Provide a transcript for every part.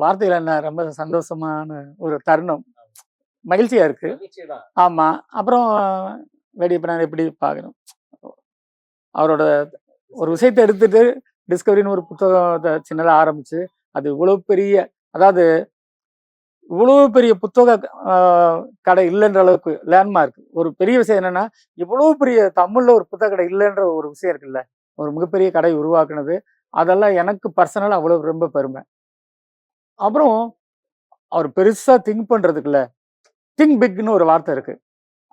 வார்த்தைகள் என்ன? ரொம்ப சந்தோஷமான ஒரு தருணம். மகிழ்ச்சியா இருக்கு. ஆமா. அப்புறம் வேடியப்பனார் எப்படி பார்க்கணும் அவரோட ஒரு விஷயத்தை எடுத்துட்டு டிஸ்கவரின்னு ஒரு புத்தகத்தை சின்னதாக ஆரம்பிச்சு அது இவ்வளவு பெரிய அதாவது இவ்வளவு பெரிய புத்தக கடை இல்லைன்ற அளவுக்கு லேண்ட்மார்க் ஒரு பெரிய விஷயம் என்னன்னா இவ்வளவு பெரிய தமிழ்ல ஒரு புத்தக கடை இல்லைன்ற ஒரு விஷயம் இருக்குல்ல? ஒரு மிகப்பெரிய கடை உருவாக்குனது. அதெல்லாம் எனக்கு பர்சனலா அவ்வளவு ரொம்ப பெருமை. அப்புறம் அவர் பெருசா திங்க் பண்றதுக்குல்ல திங்க் பிக்னு ஒரு வார்த்தை இருக்கு.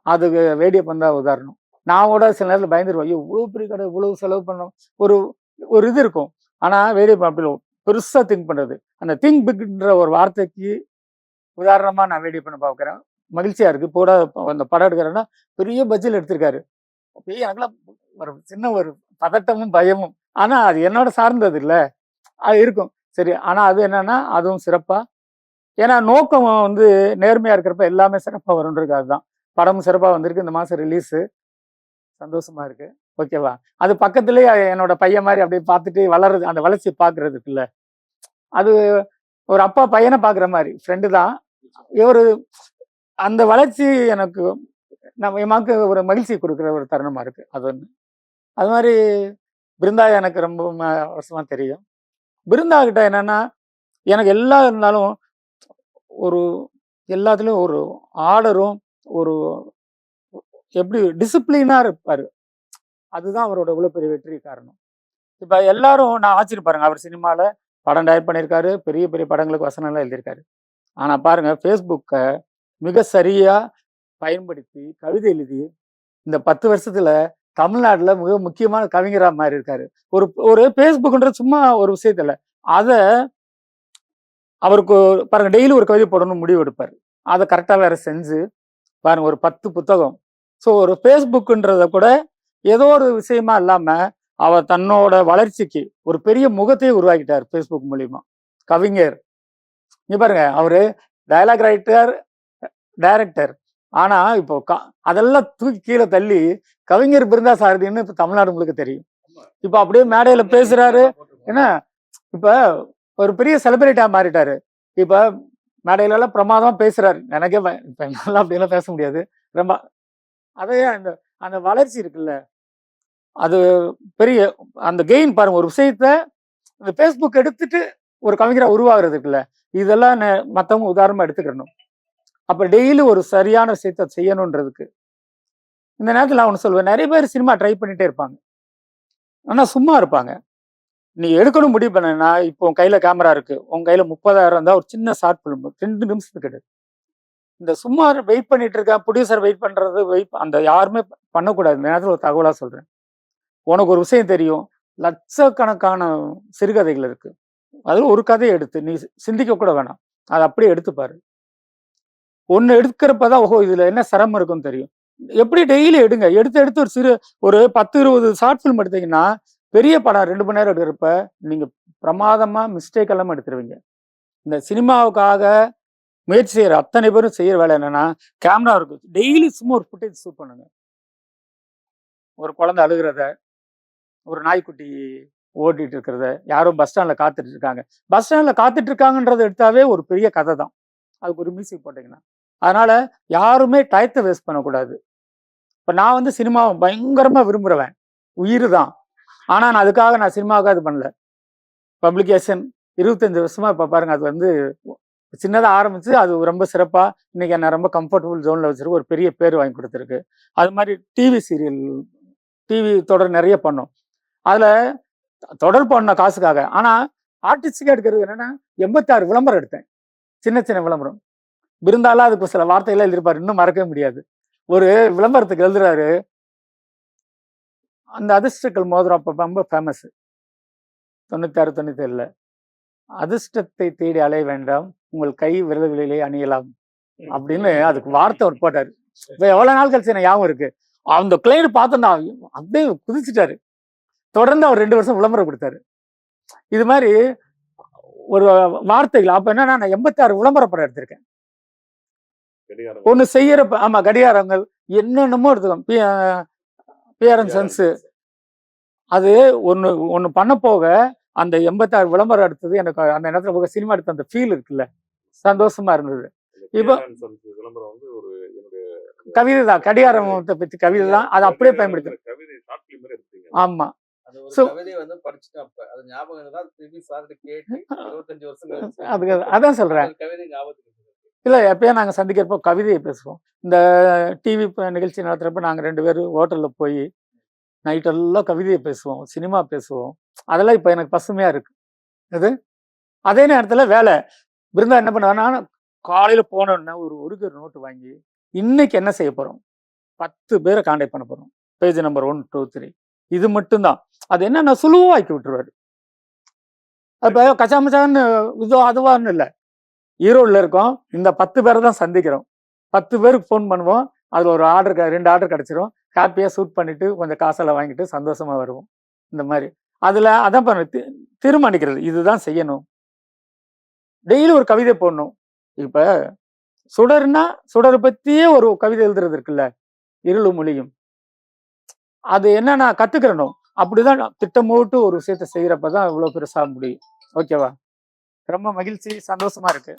அதுக்கு வேடியப்பன் தான் உதாரணம். நான் கூட சில நேரத்தில் பயந்துருவேன் ஐயோ இவ்வளோ பெரிய கடை இவ்வளோ செலவு பண்ணோம். ஒரு ஒரு இது இருக்கும். ஆனால் வேடியப்பன் அப்படி பெருசாக திங்க் பண்ணுறது அந்த திங்க் பிக்ன்ற ஒரு வார்த்தைக்கு உதாரணமாக நான் வேடியப்பனை பார்க்குறேன். மகிழ்ச்சியாக இருக்குது போட அந்த படம் எடுக்கிறேன்னா பெரிய பட்ஜெட் எடுத்திருக்காரு. அப்பயே எனக்குலாம் ஒரு சின்ன ஒரு பதட்டமும் பயமும். ஆனால் அது என்னோட சார்ந்தது இல்லை. அது இருக்கும். சரி ஆனால் அது என்னன்னா அதுவும் சிறப்பாக ஏன்னா நோக்கம் வந்து நேர்மையாக இருக்கிறப்ப எல்லாமே சிறப்பாக வரும்ன்றது அதுதான். படமும் சிறப்பாக வந்திருக்கு இந்த மாதம் ரிலீஸு சந்தோஷமா இருக்கு. ஓகேவா அது பக்கத்துலேயே என்னோட பையன் மாதிரி அப்படியே பார்த்துட்டு வளருது அந்த வளர்ச்சி பாக்குறதுக்கு அது ஒரு அப்பா பையனை பார்க்குற மாதிரி ஃப்ரெண்டு தான். ஒரு அந்த வளர்ச்சி எனக்கு நம்ம எமாக்கு ஒரு மகிழ்ச்சி கொடுக்குற ஒரு தருணமாக இருக்குது அது ஒன்று அது மாதிரி பிருந்தா எனக்கு ரொம்ப வருஷமாக தெரியும். பிருந்தாகிட்ட என்னன்னா எனக்கு எல்லா இருந்தாலும் ஒரு எல்லாத்துலேயும் ஒரு ஆர்டரும் ஒரு எப்படி டிசிப்ளினாக இருப்பார். அதுதான் அவரோட இவ்வளோ பெரிய வெற்றி காரணம். இப்போ எல்லாரும் நான் ஆச்சரியப்பாருங்க அவர் சினிமாவில் படம் டயர் பண்ணியிருக்காரு பெரிய பெரிய படங்களுக்கு வசனம்லாம் எழுதியிருக்காரு. ஆனால் பாருங்கள் ஃபேஸ்புக்கை மிக சரியாக பயன்படுத்தி கவிதை எழுதி இந்த பத்து வருஷத்தில் தமிழ்நாட்டில் மிக முக்கியமான கவிஞராக மாதிரி இருக்காரு ஒரு ஒரு ஃபேஸ்புக்ன்றது சும்மா ஒரு விஷயத்தில் அதை அவருக்கு பாருங்க டெய்லி ஒரு கவிதை போடணும்னு முடிவு எடுப்பார். அதை கரெக்டாக வேற செஞ்சு பாருங்க ஒரு பத்து புத்தகம். ஸோ ஒரு ஃபேஸ்புக்குன்றத கூட ஏதோ ஒரு விஷயமா இல்லாமல் அவர் தன்னோட வளர்ச்சிக்கு ஒரு பெரிய முகத்தையே உருவாக்கிட்டார் ஃபேஸ்புக் மூலியமா. கவிஞர். நீ பாருங்க அவரு டயலாக் ரைட்டர் டைரக்டர் ஆனா இப்போ க- அதெல்லாம் தூக்கி கீழே தள்ளி கவிஞர் பிருந்தா சாரதின்னு இப்ப தமிழ்நாடு முழுக்க தெரியும். இப்ப அப்படியே மேடையில பேசுறாரு. என்ன? இப்ப ஒரு பெரிய செலிபிரிட்டா மாறிட்டாரு. இப்ப மேடையில எல்லாம் பிரமாதமா பேசுறாரு. எனக்கே இப்ப என்னால அப்படியெல்லாம் பேச முடியாது. ரொம்ப அதே அந்த அந்த வளர்ச்சி இருக்குல்ல. அது பெரிய அந்த கெயின் பாருங்க. ஒரு விஷயத்த இந்த ஃபேஸ்புக் எடுத்துட்டு ஒரு கவிஞரா உருவாகிறது இருக்குல்ல இதெல்லாம் மத்தவங்க உதாரணமா எடுத்துக்கணும் அப்போ டெய்லி ஒரு சரியான விஷயத்த செய்யணுன்றதுக்கு. இந்த நேரத்தில் நான் ஒன்று சொல்லுவேன். நிறைய பேர் சினிமா ட்ரை பண்ணிகிட்டே இருப்பாங்க. ஆனால் சும்மா இருப்பாங்க. நீ எடுக்கணும் முடிவு பண்ணனா இப்போ உன் கையில் கேமரா இருக்குது உன் கையில் முப்பதாயிரம் இருந்தால் ஒரு சின்ன ஷார்ட் ஃபிலிம் ரெண்டு நிமிஷத்துக்கு கிடையாது இந்த சும்மா வெயிட் பண்ணிட்டு இருக்கேன். ப்ரொடியூசர் வெயிட் பண்ணுறது வெயிட் அந்த யாருமே பண்ணக்கூடாது. இந்த நேரத்தில் ஒரு தகவலாக சொல்கிறேன் உனக்கு ஒரு விஷயம் தெரியும். லட்சக்கணக்கான சிறுகதைகள் இருக்குது அதில் ஒரு கதையை எடுத்து. நீ சிந்திக்க கூட வேணாம். அதை அப்படியே எடுத்துப்பாரு. ஒன்று ஒன்னு எடுக்கிறப்பதான் ஓஹோ இதுல என்ன சிரமம் இருக்குன்னு தெரியும். எப்படி டெய்லி எடுங்க. எடுத்து எடுத்து ஒரு சிறு ஒரு பத்து இருபது ஷார்ட் ஃபிலிம் எடுத்தீங்கன்னா பெரிய படம் ரெண்டு மணி நேரம் எடுக்கிறப்ப நீங்க பிரமாதமா மிஸ்டேக் எல்லாம் எடுத்துருவீங்க. இந்த சினிமாவுக்காக முயற்சி செய்கிற அத்தனை பேரும் செய்யற வேலை என்னன்னா கேமரா இருக்கும். டெய்லி சும்மா ஒரு ஃபுட்டேஜ் ஷூட் பண்ணுங்க. ஒரு குழந்தை அழுகிறத ஒரு நாய்க்குட்டி ஓட்டிட்டு இருக்கிறத யாரோ பஸ் ஸ்டாண்ட்ல காத்துட்டு இருக்காங்க. பஸ் ஸ்டாண்ட்ல காத்துட்டு இருக்காங்கன்றத எடுத்தாவே ஒரு பெரிய கதை தான். அதுக்கு ஒரு மியூசிக் போட்டீங்கன்னா. அதனால யாருமே டயத்தை வேஸ்ட் பண்ணக்கூடாது. இப்போ நான் வந்து சினிமாவை பயங்கரமாக விரும்புகிறவன் உயிர் தான் ஆனால் நான் அதுக்காக நான் சினிமாவுக்காக இது பண்ணல. பப்ளிகேஷன் இருபத்தஞ்சு வருஷமாக இப்போ பாருங்க அது வந்து சின்னதாக ஆரம்பிச்சு அது ரொம்ப சிறப்பாக இன்னைக்கு என்ன ரொம்ப கம்ஃபர்டபுள் ஜோனில் வச்சிருக்கு. ஒரு பெரிய பேர் வாங்கி கொடுத்துருக்கு. அது மாதிரி டிவி சீரியல் டிவி தொடர் நிறைய பண்ணோம். அதில் தொடர் பண்ண காசுக்காக. ஆனால் ஆர்டிஸ்டுக்காக எடுக்கிறது என்னென்னா எண்பத்தாறு விளம்பரம் எடுத்தேன். சின்ன சின்ன விளம்பரம். விருந்தாலும் அதுக்கு சில வார்த்தைகளை எழுதிருப்பாரு இன்னும் மறக்கவே முடியாது. ஒரு விளம்பரத்துக்கு எழுதுறாரு. அந்த அதிர்ஷ்டக்கள் மோதிரம் அப்ப ரொம்ப ஃபேமஸ் தொண்ணூத்தாறு தொண்ணூத்தி ஏழுல அதிர்ஷ்டத்தை தேடி அலைய வேண்டாம். உங்கள் கை விரல்களிலே அணியலாம். அப்படின்னு அதுக்கு வார்த்தை ஒரு போட்டாரு. இப்போ எவ்வளவு நாள் கழிச்சு எனக்கு ஞாபகம் இருக்கு. அந்த கிளைண்ட் பார்த்தோன்னா அப்படியே குதிச்சுட்டாரு. தொடர்ந்து அவர் ரெண்டு வருஷம் விளம்பரம் கொடுத்தாரு. இது மாதிரி ஒரு வார்த்தைகள். அப்போ என்னன்னா நான் எண்பத்தாறு விளம்பர படம் எடுத்திருக்கேன். ஒண்ணு செய்யறப்ப ஆமா கடிகாரங்கள் என்னென்னமோ எடுத்துக்கோம் பிஆர்என் சன்ஸ் அது ஒண்ணு ஒண்ணு பண்ண போக அந்த எண்பத்தாறு விளம்பரம் எடுத்தது எனக்கு அந்த நேரத்துல போக சினிமா எடுத்த அந்த ஃபீல் இருக்குல்ல. சந்தோஷமா இருந்தது. இப்போ- கவிதை. தான் கடிகாரத்தை பத்தி கவிதை. தான் அதை அப்படியே பயன்படுத்தி ஆமா. அதான் சொல்றேன். இல்லை எப்பயும் நாங்கள் சந்திக்கிறப்போ கவிதையை பேசுவோம். இந்த டிவி நிகழ்ச்சி நடத்துகிறப்ப நாங்கள் ரெண்டு பேரும் ஹோட்டலில் போய் நைட்டெல்லாம் கவிதையை பேசுவோம் சினிமா பேசுவோம். அதெல்லாம் இப்போ எனக்கு பசுமையாக இருக்கு. அது அதே நேரத்தில் வேலை. பிருந்தா என்ன பண்ணுவாங்கன்னா காலையில் போனோன்னா ஒரு ஒரு நோட்டு வாங்கி இன்னைக்கு என்ன செய்ய போகிறோம் பத்து பேரை காண்டாக்ட் பண்ண போகிறோம் page number one two three இது மட்டும்தான். அது என்னன்னா சுலுவாக்கி விட்டுருவாரு. கச்சா கச்சாமச்சான்னு இதோ அதுவான்னு இல்லை. ஈரோடில் இருக்கோம். இந்த பத்து பேரை தான் சந்திக்கிறோம். பத்து பேருக்கு ஃபோன் பண்ணுவோம். அதில் ஒரு ஆர்டர் ரெண்டு ஆர்டர் கிடைச்சிரும். ஹாப்பியாக ஷூட் பண்ணிவிட்டு கொஞ்சம் காசெல்லாம் வாங்கிட்டு சந்தோஷமா வருவோம். இந்த மாதிரி. அதில் அதான் பண்ண தி- தீர்மானிக்கிறது. இதுதான் செய்யணும். டெய்லி ஒரு கவிதை போடணும். இப்போ சுடர்னா சுடரை பற்றியே ஒரு கவிதை எழுதுறது இருக்குல்ல? இருளு மொழியும். அது என்ன நான் கற்றுக்கிறனும் அப்படிதான் நான் திட்டமோட்டு ஒரு விஷயத்த செய்யறப்பதான் இவ்வளோ பெருசாக முடியும். ஓகேவா? ரொம்ப மகிழ்ச்சி சந்தோஷமா இருக்கு.